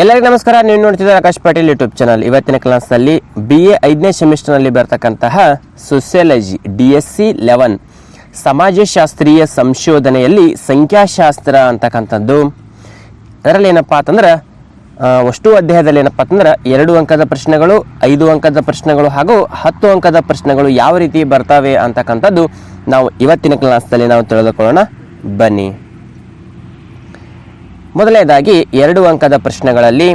ಎಲ್ಲರಿಗೂ ನಮಸ್ಕಾರ. ನೀವು ನೋಡ್ತಿದ್ದೀರ ಆಕಾಶ್ ಪಾಟೀಲ್ ಯೂಟ್ಯೂಬ್ ಚಾನಲ್. ಇವತ್ತಿನ ಕ್ಲಾಸ್ನಲ್ಲಿ ಬಿ ಎ ಐದನೇ ಸೆಮಿಸ್ಟರ್ನಲ್ಲಿ ಬರ್ತಕ್ಕಂತಹ sociology D S C eleven ಸಮಾಜಶಾಸ್ತ್ರೀಯ ಸಂಶೋಧನೆಯಲ್ಲಿ ಸಂಖ್ಯಾಶಾಸ್ತ್ರ ಅಂತಕ್ಕಂಥದ್ದು. ಅದರಲ್ಲಿ ಏನಪ್ಪ ಅಂತಂದ್ರೆ ಅಷ್ಟು ಅಧ್ಯಾಯದಲ್ಲಿ ಏನಪ್ಪ ಅಂತಂದ್ರೆ, ಎರಡು ಅಂಕದ ಪ್ರಶ್ನೆಗಳು, ಐದು ಅಂಕದ ಪ್ರಶ್ನೆಗಳು ಹಾಗೂ ಹತ್ತು ಅಂಕದ ಪ್ರಶ್ನೆಗಳು ಯಾವ ರೀತಿ ಬರ್ತವೆ ಅಂತಕ್ಕಂಥದ್ದು ನಾವು ಇವತ್ತಿನ ಕ್ಲಾಸ್ನಲ್ಲಿ ನಾವು ತಿಳಿದುಕೊಳ್ಳೋಣ. ಬನ್ನಿ. ಮೊದಲನೇದಾಗಿ ಎರಡು ಅಂಕದ ಪ್ರಶ್ನೆಗಳಲ್ಲಿ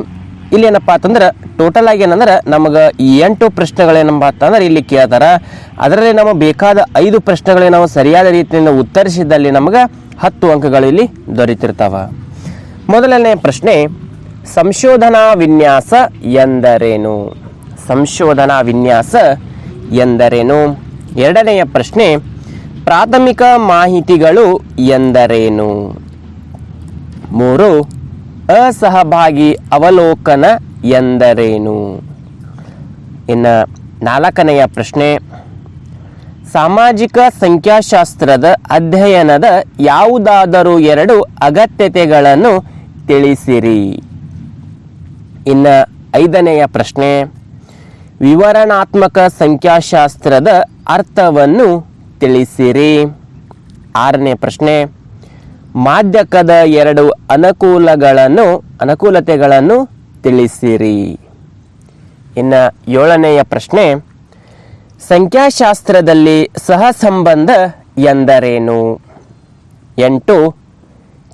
ಇಲ್ಲಿ ಏನಪ್ಪ ಅಂತಂದ್ರೆ ಟೋಟಲ್ ಆಗಿ ಏನಂದ್ರೆ ನಮಗೆ ಎಂಟು ಪ್ರಶ್ನೆಗಳೇನಪ್ಪ ಅಂತಂದ್ರೆ ಇಲ್ಲಿ ಕೇಳ್ತಾರೆ. ಅದರಲ್ಲಿ ನಮಗೆ ಬೇಕಾದ ಐದು ಪ್ರಶ್ನೆಗಳೇ ನಾವು ಸರಿಯಾದ ರೀತಿಯಿಂದ ಉತ್ತರಿಸಿದಲ್ಲಿ ನಮಗೆ ಹತ್ತು ಅಂಕಗಳು ಇಲ್ಲಿ ದೊರೆತಿರ್ತಾವ. ಮೊದಲನೇ ಪ್ರಶ್ನೆ, ಸಂಶೋಧನಾ ವಿನ್ಯಾಸ ಎಂದರೇನು? ಸಂಶೋಧನಾ ವಿನ್ಯಾಸ ಎಂದರೇನು? ಎರಡನೆಯ ಪ್ರಶ್ನೆ, ಪ್ರಾಥಮಿಕ ಮಾಹಿತಿಗಳು ಎಂದರೇನು? ಮೂರು, ಅಸಹಭಾಗಿ ಅವಲೋಕನ ಎಂದರೇನು? ಇನ್ನು ನಾಲ್ಕನೆಯ ಪ್ರಶ್ನೆ, ಸಾಮಾಜಿಕ ಸಂಖ್ಯಾಶಾಸ್ತ್ರದ ಅಧ್ಯಯನದ ಯಾವುದಾದರೂ ಎರಡು ಅಗತ್ಯತೆಗಳನ್ನು ತಿಳಿಸಿರಿ. ಇನ್ನು ಐದನೆಯ ಪ್ರಶ್ನೆ, ವಿವರಣಾತ್ಮಕ ಸಂಖ್ಯಾಶಾಸ್ತ್ರದ ಅರ್ಥವನ್ನು ತಿಳಿಸಿರಿ. ಆರನೇ ಪ್ರಶ್ನೆ ಮಾಧ್ಯಕದ ಎರಡು ಅನುಕೂಲಗಳನ್ನು, ಅನುಕೂಲತೆಗಳನ್ನು ತಿಳಿಸಿರಿ. ಇನ್ನು ಏಳನೆಯ ಪ್ರಶ್ನೆ, ಸಂಖ್ಯಾಶಾಸ್ತ್ರದಲ್ಲಿ ಸಹಸಂಬಂಧ ಎಂದರೇನು? ಎಂಟು,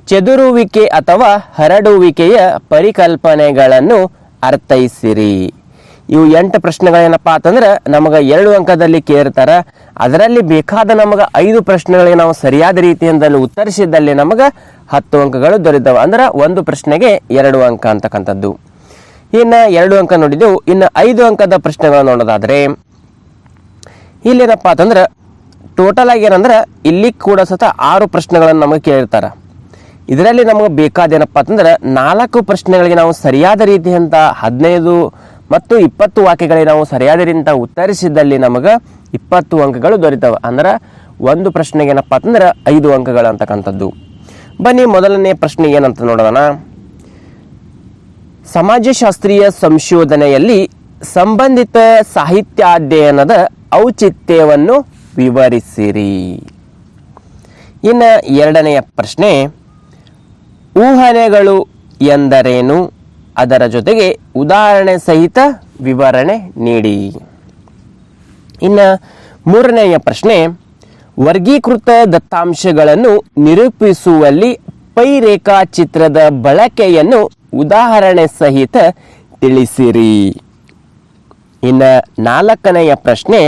ಚದುರುವಿಕೆ ಅಥವಾ ಹರಡುವಿಕೆಯ ಪರಿಕಲ್ಪನೆಗಳನ್ನು ಅರ್ಥೈಸಿರಿ. ಇವು ಎಂಟು ಪ್ರಶ್ನೆಗಳೇನಪ್ಪ ಅಂತಂದ್ರೆ ನಮಗೆ ಎರಡು ಅಂಕದಲ್ಲಿ ಕೇಳಿರ್ತಾರೆ ಅದರಲ್ಲಿ ಬೇಕಾದ ನಮಗೆ ಐದು ಪ್ರಶ್ನೆಗಳಿಗೆ ನಾವು ಸರಿಯಾದ ರೀತಿಯಿಂದ ಉತ್ತರಿಸಿದಲ್ಲಿ ನಮಗೆ ಹತ್ತು ಅಂಕಗಳು ದೊರೆತವೆ. ಅಂದ್ರೆ ಒಂದು ಪ್ರಶ್ನೆಗೆ ಎರಡು ಅಂಕ ಅಂತಕ್ಕಂಥದ್ದು. ಇನ್ನು ಎರಡು ಅಂಕ ನೋಡಿದೆವು. ಇನ್ನು ಐದು ಅಂಕದ ಪ್ರಶ್ನೆಗಳು ನೋಡೋದಾದ್ರೆ, ಇಲ್ಲೇನಪ್ಪ ಅಂತಂದ್ರೆ ಟೋಟಲ್ ಆಗಿ ಏನಂದ್ರೆ ಇಲ್ಲಿ ಕೂಡ ಸತ ಆರು ಪ್ರಶ್ನೆಗಳನ್ನು ನಮಗೆ ಕೇಳಿರ್ತಾರೆ. ಇದರಲ್ಲಿ ನಮಗೆ ಬೇಕಾದೇನಪ್ಪ ಅಂತಂದ್ರೆ ನಾಲ್ಕು ಪ್ರಶ್ನೆಗಳಿಗೆ ನಾವು ಸರಿಯಾದ ರೀತಿಯಂತ ಹದಿನೈದು ಮತ್ತು ಇಪ್ಪತ್ತು ವಾಕ್ಯಗಳಿಗೆ ನಾವು ಸರಿಯಾದ ರೀತಿಯಿಂದ ಉತ್ತರಿಸಿದಲ್ಲಿ ನಮಗೆ ಇಪ್ಪತ್ತು ಅಂಕಗಳು ದೊರೀತವೆ. ಅಂದ್ರೆ ಒಂದು ಪ್ರಶ್ನೆಗೆ ಏನಪ್ಪ ಅಂತಂದ್ರೆ ಐದು ಅಂಕಗಳು ಅಂತಕ್ಕಂಥದ್ದು ಬನ್ನಿ ಮೊದಲನೇ ಪ್ರಶ್ನೆ ಏನಂತ ನೋಡೋಣ. ಸಮಾಜಶಾಸ್ತ್ರೀಯ ಸಂಶೋಧನೆಯಲ್ಲಿ ಸಂಬಂಧಿತ ಸಾಹಿತ್ಯಾಧ್ಯಯನದ ಔಚಿತ್ಯವನ್ನು ವಿವರಿಸಿರಿ. ಇನ್ನು ಎರಡನೆಯ ಪ್ರಶ್ನೆ, ಊಹನೆಗಳು ಎಂದರೇನು? ಅದರ ಜೊತೆಗೆ ಉದಾಹರಣೆ ಸಹಿತ ವಿವರಣೆ ನೀಡಿ. ಇನ್ನು ಮೂರನೆಯ ಪ್ರಶ್ನೆ, ವರ್ಗೀಕೃತ ದತ್ತಾಂಶಗಳನ್ನು ನಿರೂಪಿಸುವಲ್ಲಿ ಪೈ ರೇಖಾಚಿತ್ರದ ಬಳಕೆಯನ್ನು ಉದಾಹರಣೆ ಸಹಿತ ತಿಳಿಸಿರಿ. ಇನ್ನು ನಾಲ್ಕನೆಯ ಪ್ರಶ್ನೆ,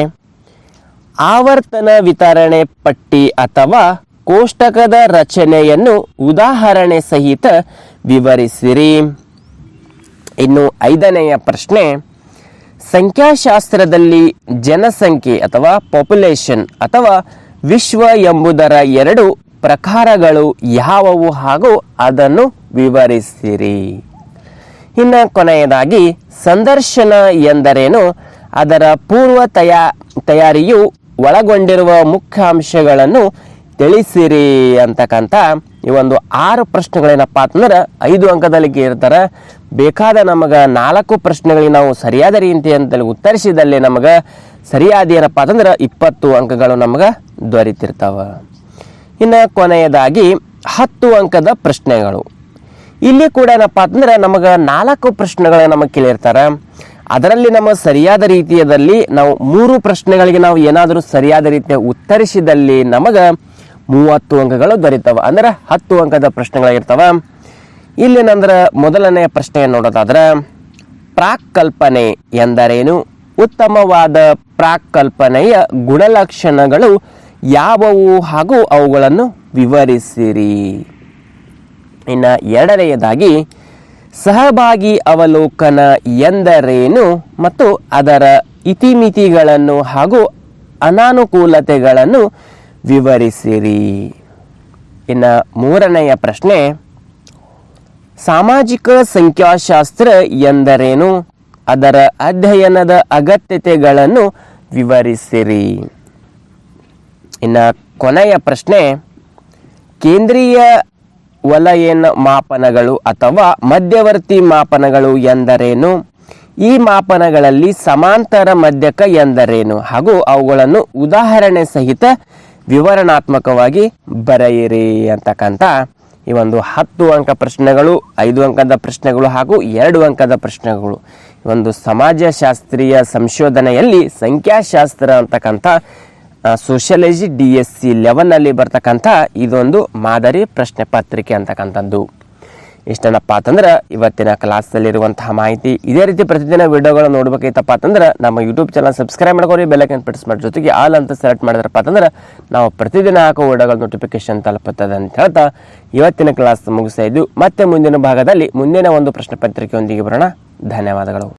ಆವರ್ತನ ವಿತರಣೆ ಪಟ್ಟಿ ಅಥವಾ ಕೋಷ್ಟಕದ ರಚನೆಯನ್ನು ಉದಾಹರಣೆ ಸಹಿತ ವಿವರಿಸಿರಿ. ಇನ್ನು ಐದನೆಯ ಪ್ರಶ್ನೆ, ಸಂಖ್ಯಾಶಾಸ್ತ್ರದಲ್ಲಿ ಜನಸಂಖ್ಯೆ ಅಥವಾ ಪಾಪ್ಯುಲೇಷನ್ ಅಥವಾ ವಿಶ್ವ ಎಂಬುದರ ಎರಡು ಪ್ರಕಾರಗಳು ಯಾವುವು ಹಾಗೂ ಅದನ್ನು ವಿವರಿಸಿರಿ. ಇನ್ನು ಕೊನೆಯದಾಗಿ, ಸಂದರ್ಶನ ಎಂದರೇನು? ಅದರ ಪೂರ್ವ ತಯಾ ತಯಾರಿಯು ಒಳಗೊಂಡಿರುವ ಮುಖ್ಯಾಂಶಗಳನ್ನು ತಿಳಿಸಿರಿ ಅಂತಕ್ಕಂಥ ಈ ಒಂದು ಆರು ಪ್ರಶ್ನೆಗಳೇನಪ್ಪ ಅಂತಂದ್ರೆ ಐದು ಅಂಕದಲ್ಲಿ ಇರ್ತಾರೆ ಬೇಕಾದ ನಮಗೆ ನಾಲ್ಕು ಪ್ರಶ್ನೆಗಳಿಗೆ ನಾವು ಸರಿಯಾದ ರೀತಿಯಂತಲ್ಲಿ ಉತ್ತರಿಸಿದಲ್ಲಿ ನಮಗೆ ಸರಿಯಾದ ಏನಪ್ಪ ಅಂತಂದ್ರೆ ಇಪ್ಪತ್ತು ಅಂಕಗಳು ನಮಗೆ ದೊರೀತಿರ್ತಾವ. ಇನ್ನು ಕೊನೆಯದಾಗಿ ಹತ್ತು ಅಂಕದ ಪ್ರಶ್ನೆಗಳು. ಇಲ್ಲಿ ಕೂಡ ಏನಪ್ಪ ಅಂತಂದ್ರೆ ನಮಗೆ ನಾಲ್ಕು ಪ್ರಶ್ನೆಗಳು ನಮಗೆ ಕೇಳಿರ್ತಾರೆ. ಅದರಲ್ಲಿ ನಮ್ಮ ಸರಿಯಾದ ರೀತಿಯದಲ್ಲಿ ನಾವು ಮೂರು ಪ್ರಶ್ನೆಗಳಿಗೆ ನಾವು ಏನಾದರೂ ಸರಿಯಾದ ರೀತಿಯ ಉತ್ತರಿಸಿದಲ್ಲಿ ನಮಗೆ ಮೂವತ್ತು ಅಂಕಗಳು ದೊರೀತಾವ. ಅಂದ್ರೆ ಹತ್ತು ಅಂಕದ ಪ್ರಶ್ನೆಗಳಿರ್ತವೆ ಇಲ್ಲೇನಂದ್ರೆ ಮೊದಲನೆಯ ಪ್ರಶ್ನೆ ನೋಡೋದಾದ್ರೆ, ಪ್ರಾಕಲ್ಪನೆ ಎಂದರೇನು? ಉತ್ತಮವಾದ ಪ್ರಾಕಲ್ಪನೆಯ ಗುಣಲಕ್ಷಣಗಳು ಯಾವುವು ಹಾಗೂ ಅವುಗಳನ್ನು ವಿವರಿಸಿರಿ. ಇನ್ನು ಎರಡನೆಯದಾಗಿ, ಸಹಭಾಗಿ ಅವಲೋಕನ ಎಂದರೇನು ಮತ್ತು ಅದರ ಇತಿಮಿತಿಗಳನ್ನು ಹಾಗೂ ಅನಾನುಕೂಲತೆಗಳನ್ನು ವಿವರಿಸಿರಿ. ಇನ್ನು ಮೂರನೆಯ ಪ್ರಶ್ನೆ, ಸಾಮಾಜಿಕ ಸಂಖ್ಯಾಶಾಸ್ತ್ರ ಎಂದರೇನು? ಅದರ ಅಧ್ಯಯನದ ಅಗತ್ಯತೆಗಳನ್ನು ವಿವರಿಸಿರಿ. ಇನ್ನು ಕೊನೆಯ ಪ್ರಶ್ನೆ, ಕೇಂದ್ರೀಯ ವಲಯನ ಮಾಪನಗಳು ಅಥವಾ ಮಧ್ಯವರ್ತಿ ಮಾಪನಗಳು ಎಂದರೇನು? ಈ ಮಾಪನಗಳಲ್ಲಿ ಸಮಾಂತರ ಮಧ್ಯಕ ಎಂದರೇನು? ಹಾಗೂ ಅವುಗಳನ್ನು ಉದಾಹರಣೆ ಸಹಿತ ವಿವರಣಾತ್ಮಕವಾಗಿ ಬರೆಯಿರಿ ಅಂತಕ್ಕಂಥ ಈ ಒಂದು ಹತ್ತು ಅಂಕ ಪ್ರಶ್ನೆಗಳು, ಐದು ಅಂಕದ ಪ್ರಶ್ನೆಗಳು ಹಾಗೂ ಎರಡು ಅಂಕದ ಪ್ರಶ್ನೆಗಳು. ಒಂದು ಸಮಾಜಶಾಸ್ತ್ರೀಯ ಸಂಶೋಧನೆಯಲ್ಲಿ ಸಂಖ್ಯಾಶಾಸ್ತ್ರ ಅಂತಕ್ಕಂಥ ಸೋಷಿಯಾಲಜಿ, ಡಿ ಎಸ್ ಸಿ ಲೆವೆನ್ನಲ್ಲಿ ಬರ್ತಕ್ಕಂಥ ಇದೊಂದು ಮಾದರಿ ಪ್ರಶ್ನೆ ಪತ್ರಿಕೆ ಅಂತಕ್ಕಂಥದ್ದು ಇಷ್ಟೇನಪ್ಪ ಅಂತಂದ್ರೆ ಇವತ್ತಿನ ಕ್ಲಾಸಲ್ಲಿರುವಂತಹ ಮಾಹಿತಿ. ಇದೇ ರೀತಿ ಪ್ರತಿದಿನ ವಿಡಿಯೋಗಳು ನೋಡ್ಬೇಕೈತಪ್ಪ ಅಂತಂದ್ರೆ ನಮ್ಮ ಯೂಟ್ಯೂಬ್ ಚಾನಲ್ ಸಬ್ಸ್ಕ್ರೈಬ್ ಮಾಡ್ಕೊರಿ ಬೆಲ್ಲೈಕನ್ ಪ್ರೆಸ್ ಮಾಡಿ. ಜೊತೆಗೆ ಆಲ್ ಅಂತ ಸೆಲೆಕ್ಟ್ ಮಾಡಿದ್ರಪ್ಪ ಅಂತಂದ್ರೆ ನಾವು ಪ್ರತಿದಿನ ಹಾಕೋ ವಿಡಿಯೋಗಳ ನೋಟಿಫಿಕೇಶನ್ ತಲುಪುತ್ತದೆ ಅಂತ ಹೇಳ್ತಾ ಇವತ್ತಿನ ಕ್ಲಾಸ್ ಮುಗಿಸ್ತಾ ಇದ್ದು ಮತ್ತೆ ಮುಂದಿನ ಭಾಗದಲ್ಲಿ ಮುಂದಿನ ಒಂದು ಪ್ರಶ್ನೆ ಪತ್ರಿಕೆಯೊಂದಿಗೆ ಬರೋಣ. ಧನ್ಯವಾದಗಳು.